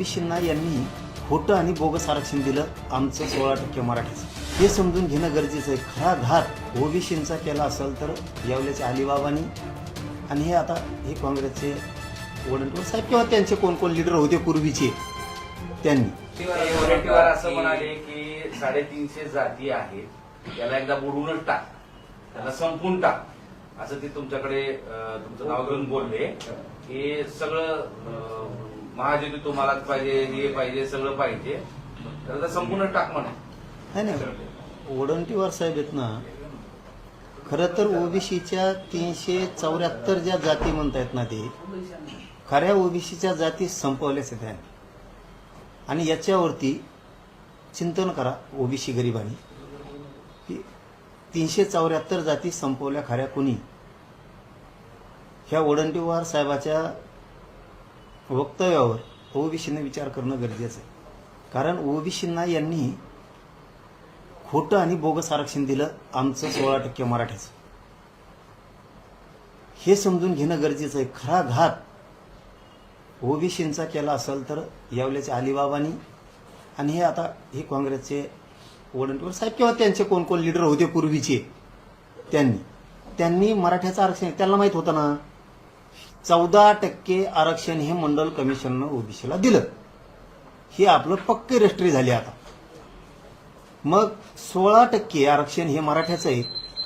ओबीसींना यांनी खोटं आणि बोगस आरक्षण दिलं आमचं सोळा टक्के मराठीचं. हे समजून घेणं गरजेचं आहे. खरा घात ओबीसींचा केला असेल तर यावल्याच्या अलिबाबानी आणि हे आता हे काँग्रेसचे वडंटवर साहेब किंवा त्यांचे कोण कोण लिडर होते पूर्वीचे? त्यांनी. ते असं म्हणाले की साडेतीनशे जाती आहेत. त्याला एकदा बुडवूनच टाक. त्याला संपून टाक. असं ते तुमच्याकडे तुमचं नाव घेऊन बोलले. हे सगळं अं, तुम्हालाच पाहिजे हे पाहिजे सगळं पाहिजे. त्याला संपूर्ण टाक म्हणा. नाही वडंटीवार साहेब आहेत ना खरं तर ओबीसीच्या तीनशे चौऱ्याहत्तर ज्या जाती म्हणतायत ना ते खऱ्या ओबीसीच्या जाती संपवल्याच आहेत आणि याच्यावरती चिंतन करा ओबीसी गरिबांनी. की तीनशे चौऱ्याहत्तर जाती संपवल्या खऱ्या कोणी? ह्या वडंटीवार साहेबाच्या वक्तव्यावर ओबीसीने विचार करणं गरजेचं आहे. कारण ओबीसींना यांनी खोटं आणि बोगस आरक्षण दिलं आमचं सोळा टक्के मराठ्याचं हे समजून घेणं गरजेचं आहे. खरा घात ओबीसींचा केला असेल तर यावल्याच्या अलिबाबानी आणि हे आता हे काँग्रेसचे वडंटीवर साहेब किंवा त्यांचे कोण कोण लिडर होते पूर्वीचे त्यांनी. त्यांनी मराठ्याचं आरक्षण त्यांना माहीत होतं ना? चौदा टक्के आरक्षण हे मंडल कमिशननं ओबीसीला दिलं. हे आपलं पक्के रजिस्ट्री झाली आता. मग सोळा टक्के आरक्षण हे मराठ्याचं आहे.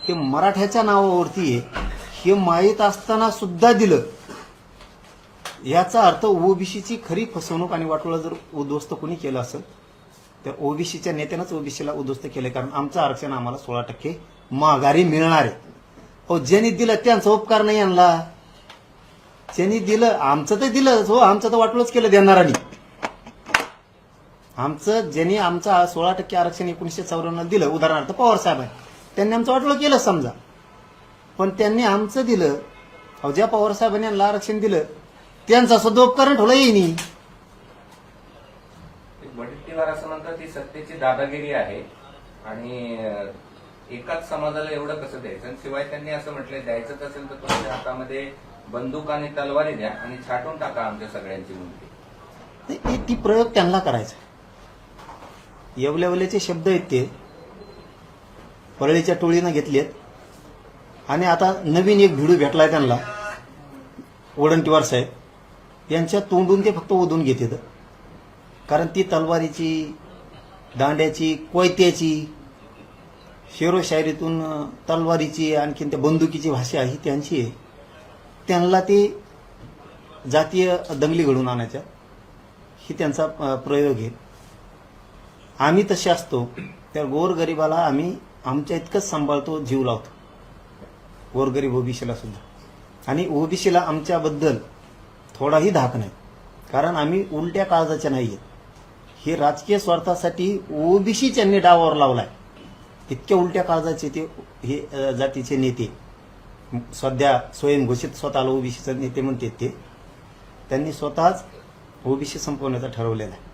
हे मराठ्याच्या नावावरती आहे. हे माहीत असताना सुद्धा दिलं. याचा अर्थ ओबीसीची खरी फसवणूक आणि वाटोळा जर उद्ध्वस्त कोणी केलं असेल तर ओबीसीच्या नेत्यानंच ओबीसीला उद्ध्वस्त केलं कारण आमचं आरक्षण आम्हाला सोळा टक्के माघारी मिळणार आहे. अहो ज्यांनी दिलं त्यांचा उपकार नाही आणला. त्यांनी दिलं आमचं तर दिलं हो आमचं तर वाटलंच केलं देणारांनी आमचं ज्यांनी आमचं सोळा टक्के आरक्षण एकोणीसशे चौऱ्याण्णव दिलं उदाहरणार्थ पवार साहेब आहे त्यांनी आमचं वाटलं केलं समजा. पण त्यांनी आमचं दिलं अहो ज्या पवार साहेबांनी यांना आरक्षण दिलं त्यांचा सुद्धा उपकरण ठेवलं येईन. वडेट्टीवार असं म्हणतात ती सत्तेची दादागिरी आहे आणि एकाच समाजाला एवढं कसं द्यायचं? आणि शिवाय त्यांनी असं म्हटलं द्यायचंच असेल तर तुमच्या हातामध्ये बंदूक आणि तलवारी द्या आणि छाटून टाका आमच्या सगळ्यांची मुलगी. ती ती प्रयोग त्यांना करायचा येवल्यावल्याचे शब्द आहेत ते. परळीच्या टोळीनं घेतलेत. आणि आता नवीन एक भिडू भेटलाय त्यांना. वडंटीवार साहेब. यांच्या तोंडून ते फक्त ओधून घेतात. कारण ती तलवारीची दांड्याची कोयत्याची शेरोशायरीतून तलवारीची आणखीन त्या बंदुकीची भाषा ही त्यांची आहे. त्यांना ते जातीय दंगली घडून आणायच्या. ही त्यांचा प्रयोग आहे. आम्ही तसे असतो. त्या गोरगरिबाला आम्ही आमच्या इतकंच सांभाळतो जीव लावतो. गोरगरीब ओबीसीला सुद्धा. आणि ओबीसीला आमच्याबद्दल थोडाही धाक नाही. कारण आम्ही उलट्या काळजाच्या नाही आहेत. हे राजकीय स्वार्थासाठी ओबीसी त्यांनी डावावर लावलाय. इतक्या उलट्या काळजाचे ते हे जातीचे नेते. सध्या स्वयंघोषित स्वतःला ओबीसीचं नेते म्हणतात ते. त्यांनी स्वतःच ओबीसी संपवण्याचं ठरवलेलं आहे.